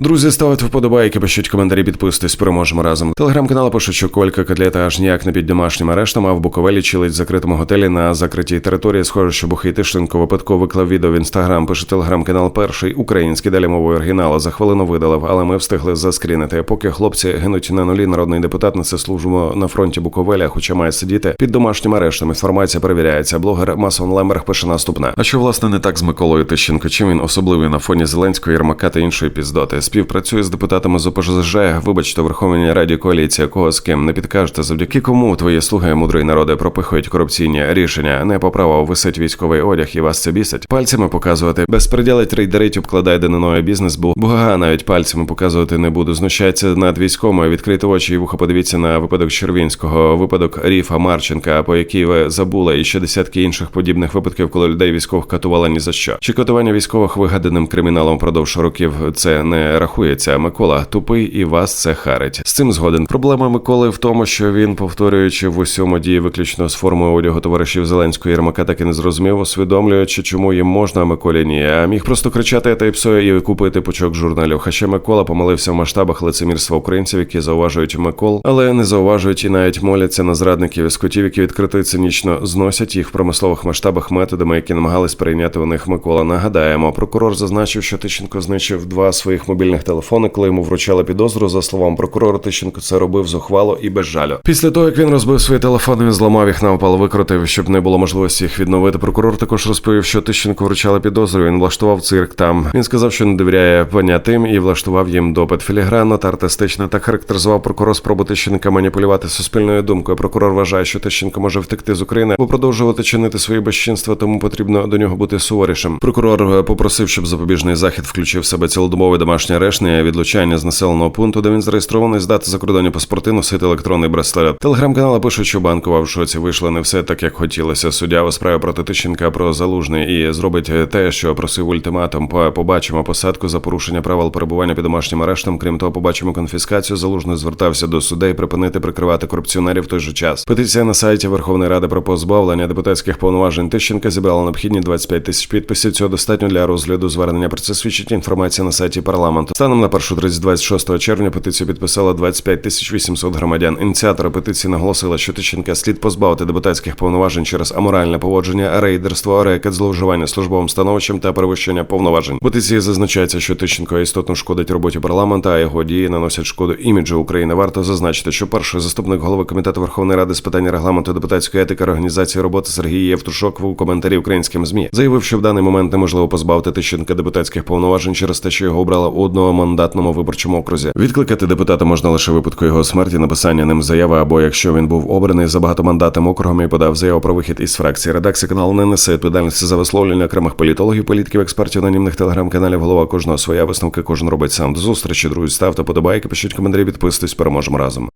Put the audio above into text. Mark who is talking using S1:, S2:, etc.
S1: Друзі, ставте вподобайки, пишіть коментарі, підписуйтесь, переможемо разом. Телеграм-канал пише, що Колька котлета аж ніяк не під домашнім арештом, а в Буковелі чилить в закритому готелі на закритій території. Схоже, що Бухий Тишленко випадково виклав відео в інстаграм. Пише телеграм-канал перший український далі мовою оригіналу. За хвилину видалив, але ми встигли заскрінити. Поки хлопці гинуть на нулі, народний депутат несе службу на фронті Буковеля, хоча має сидіти під домашнім арештом. Інформація перевіряється. Блогер Масон Лемберг пише наступне. А що власне не так з Миколою Тищенко? Чим він особливий на фоні Зеленського, Єрмака та іншої піздоти? Співпрацює з депутатами з ОПЖЗ. Вибачте, Верховній Раді коаліція кого з ким не підкажете, завдяки кому твої слуги мудрий народи пропихують корупційні рішення. Не по висить військовий одяг і вас це бісить. Пальцями показувати безпреділи трейдерить, обкладає дениною бізнес, бо буга навіть пальцями показувати не буду. Знущається над військовими. Відкрити очі і вуха. Подивіться на випадок Червінського, випадок Ріфа Марченка, по який ви забули, і ще десятки інших подібних випадків, коли людей військових катували ні за що. Чи катування військових вигаданим криміналом впродовж років це не рахується. Микола тупий і вас це харить. З цим згоден. Проблема Миколи в тому, що він, повторюючи в усьому дії виключно з формою одягу товаришів Зеленського Єрмака, так і не зрозумів, усвідомлюючи, чому їм можна, а Миколі ні. А міг просто кричати та й псою і купити пучок журналів. Хоча Микола помилився в масштабах лицемірства українців, які зауважують Микол, але не зауважують і навіть моляться на зрадників і скотів, які відкрито і цинічно зносять їх в промислових масштабах методами, які намагались перейняти у них Микола. Нагадаємо, прокурор зазначив, що Тищенко знищив два своїх мобільних телефони, коли йому вручали підозру. За словом прокурора, Тищенко це робив зухвало і без жалю. Після того, як він розбив свої телефони, він зламав їх навпал, викрутив, щоб не було можливості їх відновити. Прокурор також розповів, що Тищенко вручали підозру. Він влаштував цирк там. Він сказав, що не довіряє понятим і влаштував їм допит. Філігранно та артистично так характеризував прокурор спробу Тищенка маніпулювати суспільною думкою. Прокурор вважає, що Тищенко може втекти з України або продовжувати чинити свої безчинства, тому потрібно до нього бути суворішим. Прокурор е, попросив, щоб запобіжний захід включив в себе цілодобовий домашній арешт, не відлучання з населеного пункту, де він зареєстрований здати закордонні паспорти, носити електронний браслет. Телеграм-канали пишуть, що банкова в шоці вийшла не все так, як хотілося. Суддя у справі проти Тищенка про залужний і зробить те, що просив ультиматум. Побачимо посадку за порушення правил перебування під домашнім арештом. Крім того, побачимо конфіскацію. Залужний звертався до судей припинити прикривати корупціонерів в той же час. Петиція на сайті Верховної Ради про позбавлення депутатських повноважень Тищенка зібрала необхідні 25 тисяч підписів. Цього достатньо для розгляду звернення. Про це свідчить інформація на сайті парламенту. Станом на першу 26 червня петицію підписало 25 тисяч 800 громадян. Ініціатори петиції наголосили, що Тищенка слід позбавити депутатських повноважень через аморальне поводження, рейдерство, рекет, зловживання службовим становищем та перевищення повноважень. Петиції зазначається, що Тищенко істотно шкодить роботі парламенту, а його дії наносять шкоду іміджу України. Варто зазначити, що перший заступник голови комітету Верховної Ради з питань регламенту депутатської етики організації роботи Сергій Євтушок в коментарі українським змі заявив, що в даний момент неможливо позбавити Тищенка депутатських повноважень через те, що його обрали у одномандатному виборчому окрузі. Відкликати депутата можна лише випадку його смерті, написання ним заяви, або якщо він був обраний за багатомандатним округом і подав заяву про вихід із фракції. Редакція каналу не несе відповідальності за висловлення окремих політологів, політиків, експертів, анонімних телеграм-каналів. Голова кожного своя висновки кожен робить сам. До зустрічі, друзі. Ставте подобайки, пишіть коментарі, підписуйтесь, переможемо разом.